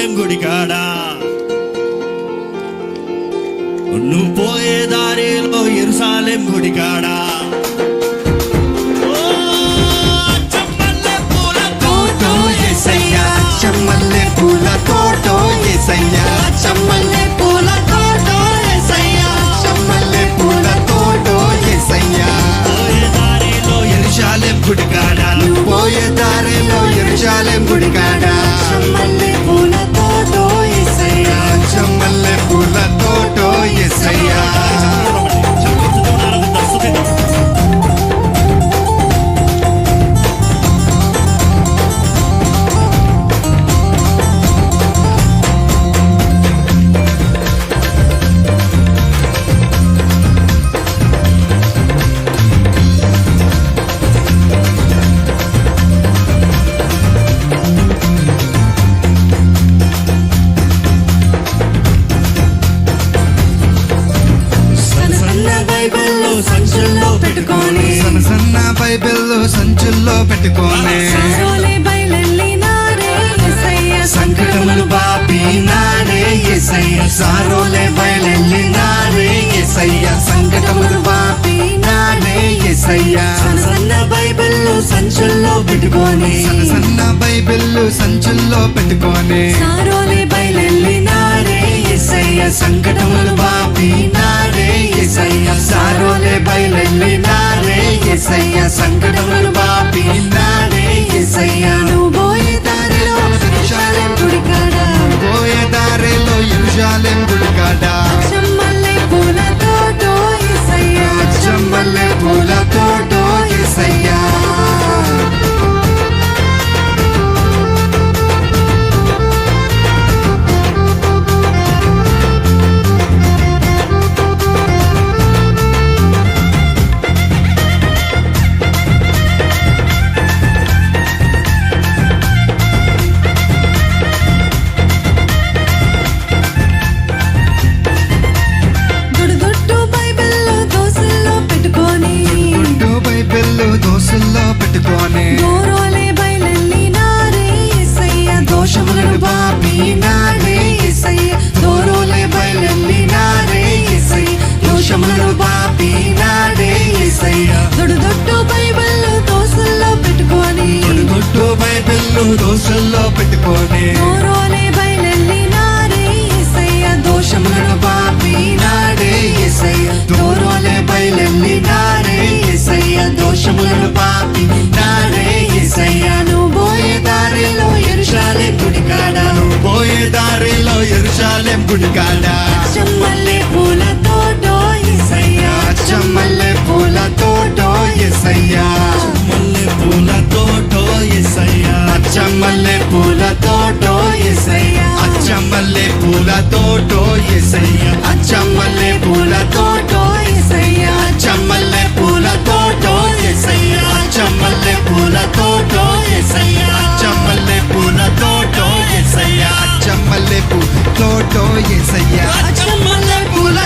ఎరుషాలేం గుడికాడా నువ్వు పోయే దారిలో ఎరుసాలేం గుడికాడా ఓ, పూల చమ్మల్లె పూల తోటో ఎసయ్యా చమ్మల్లె పూల చమ్మల్లె పోయే దారిలో ఎరుషాలేం గుడికాడా పోయే దారిలో ఎరుషాలెం గుడికాడా పెట్టుకొని. సన్న సన్న బైబిల్ సంచుల్లో పెట్టుకోనే. సంకటములు బాపి నాడే ఎసయ్య సారోలే బయలెల్లి నాడే ఎసయ్య సంకటములు బాపి నాడే ఎసయ్య సన్న బైబిల్లో సంచుల్లో పెట్టుకొని. సన్న బైబిల్ సంచుల్లో పెట్టుకోనే. సారోలే బయలెళ్ళినారే ఎసయ్య సంకటములు బాపి నాడే ఎసయ్య నువ్వు పోయే దారిలో ఎరుషలేం గుడికాడ పోయే దారిలో. యుషాలెం గుడికాడా దుడుదుట్టు బైబిల్లో దోసల్లో పెట్టుకొని. గుడ్డు బైబిల్ దోసుల్లో పెట్టుకోనే. దూరోలే బయలెళ్ళినారే ఎసయ్య దోషములను బాపి నాడే ఎసయ్య దూరోలే బయలెల్లి నాడే ఎసయ్య దోషములను బాపి నాడే ఎసయ్య నువ్వు పోయే దారిలో ఎరుషాలే గుడికాడ పోయే దారిలో ఎరుషాలెం గుడికాడా తోటో ఎసయ్యా పూల